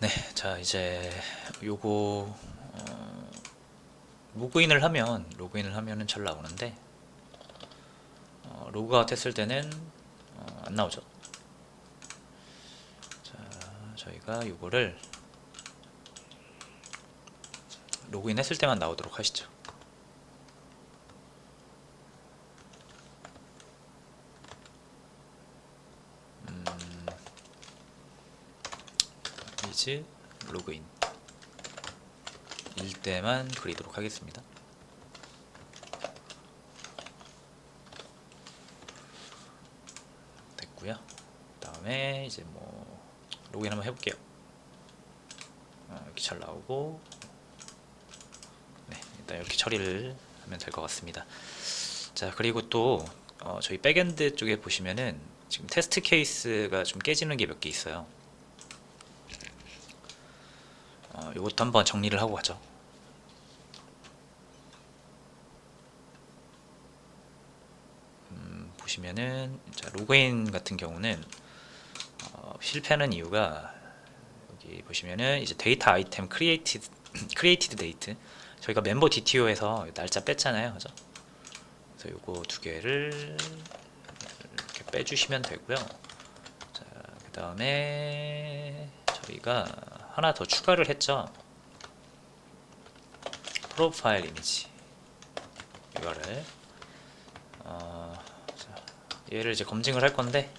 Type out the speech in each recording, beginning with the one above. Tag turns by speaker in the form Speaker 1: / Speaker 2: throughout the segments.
Speaker 1: 네, 자 이제 요거 어, 로그인을 하면 로그인을 하면은 잘 나오는데 어, 로그아웃 했을 때는 어, 안 나오죠. 자, 저희가 요거를 로그인 했을 때만 나오도록 하시죠. 페이지 로그인 일 때만 그리도록 하겠습니다. 됐고요. 다음에 이제 뭐 로그인 한번 해볼게요. 어, 이렇게 잘 나오고 네 일단 이렇게 처리를 하면 될 것 같습니다. 자 그리고 또 어, 저희 백엔드 쪽에 보시면은 지금 테스트 케이스가 좀 깨지는 게 몇 개 있어요. 어, 이것도 한번 정리를 하고 가죠. 음, 보시면은 자, 로그인 같은 경우는 어, 실패하는 이유가 여기 보시면은 이제 데이터 아이템 크리에이티드 크리에이티드 데이트 저희가 멤버 DTO에서 날짜 뺐잖아요, 그죠? 그래서 요거 두 개를 이렇게 빼주시면 되고요. 자, 그 다음에 저희가 하나 더 추가를 했죠. 프로파일 이미지 이거를 어, 자, 얘를 이제 검증을 할 건데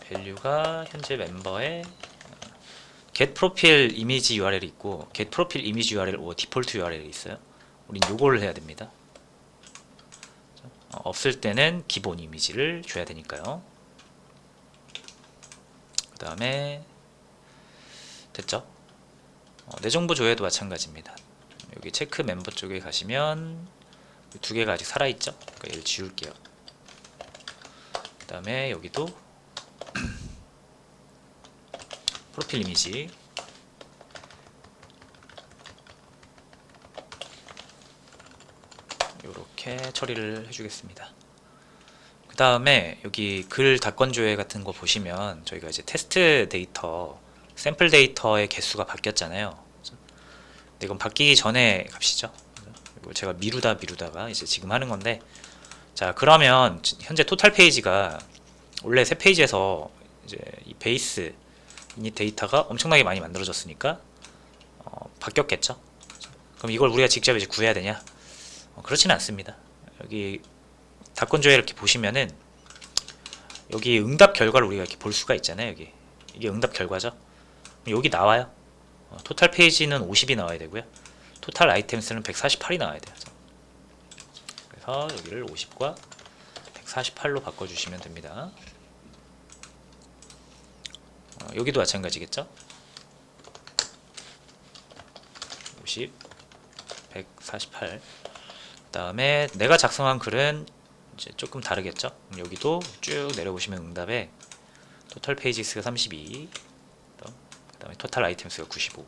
Speaker 1: 밸류가 현재 멤버의 get 프로필 이미지 URL이 있고 get 프로필 이미지 URL 오 디폴트 URL이 있어요. 우린 요거를 해야 됩니다. 어, 없을 때는 기본 이미지를 줘야 되니까요. 그 다음에 됐죠? 어, 내 정보 조회도 마찬가지입니다. 여기 체크 멤버 쪽에 가시면 두 개가 아직 살아있죠? 그러니까 얘를 지울게요. 그 다음에 여기도 프로필 이미지 이렇게 처리를 해주겠습니다. 그 다음에 여기 글 닫건 조회 같은 거 보시면 저희가 이제 테스트 데이터 샘플 데이터의 개수가 바뀌었잖아요. 이건 바뀌기 전에 값이죠. 이걸 제가 미루다 미루다가 이제 지금 하는 건데 자 그러면 현재 토탈 페이지가 원래 세 페이지에서 이제 이 베이스 이닛 데이터가 엄청나게 많이 만들어졌으니까 어, 바뀌었겠죠. 그럼 이걸 우리가 직접 이제 구해야 되냐? 어, 그렇지는 않습니다. 여기 닫건 조회 이렇게 보시면은 여기 응답 결과를 우리가 이렇게 볼 수가 있잖아요. 여기 이게 응답 결과죠. 여기 나와요. 어, 토탈 페이지는 50이 나와야 되고요. 토탈 아이템스는 148이 나와야 돼요. 그래서 여기를 50과 148로 바꿔주시면 됩니다. 어, 여기도 마찬가지겠죠? 50, 148. 그 다음에 내가 작성한 글은 이제 조금 다르겠죠? 여기도 쭉 내려보시면 응답에 토탈 페이지스가 32, 그다음에 토탈 아이템수가 95.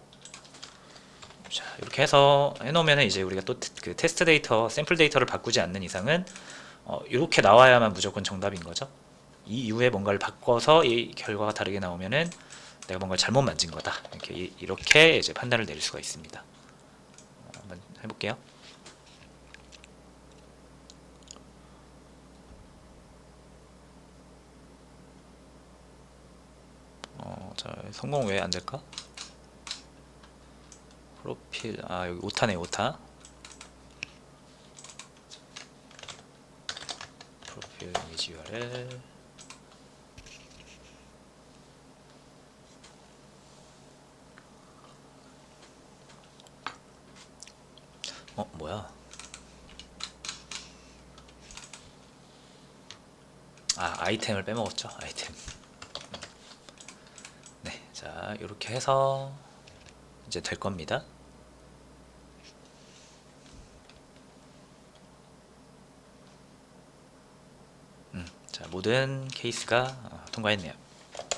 Speaker 1: 자 이렇게 해서 해놓으면 이제 우리가 또 그 테스트 데이터, 샘플 데이터를 바꾸지 않는 이상은 어, 이렇게 나와야만 무조건 정답인 거죠. 이 이후에 뭔가를 바꿔서 이 결과가 다르게 나오면은 내가 뭔가 잘못 만진 거다. 이렇게 이- 이렇게 이제 판단을 내릴 수가 있습니다. 어, 한번 해볼게요. 어, 자 성공 왜 안 될까? 프로필 아 여기 오타네 오타. 프로필 이미지 URL 어 뭐야? 아 아이템을 빼먹었죠 아이템. 네, 자 이렇게 해서 이제 될 겁니다. 음, 자 모든 케이스가 어, 통과했네요.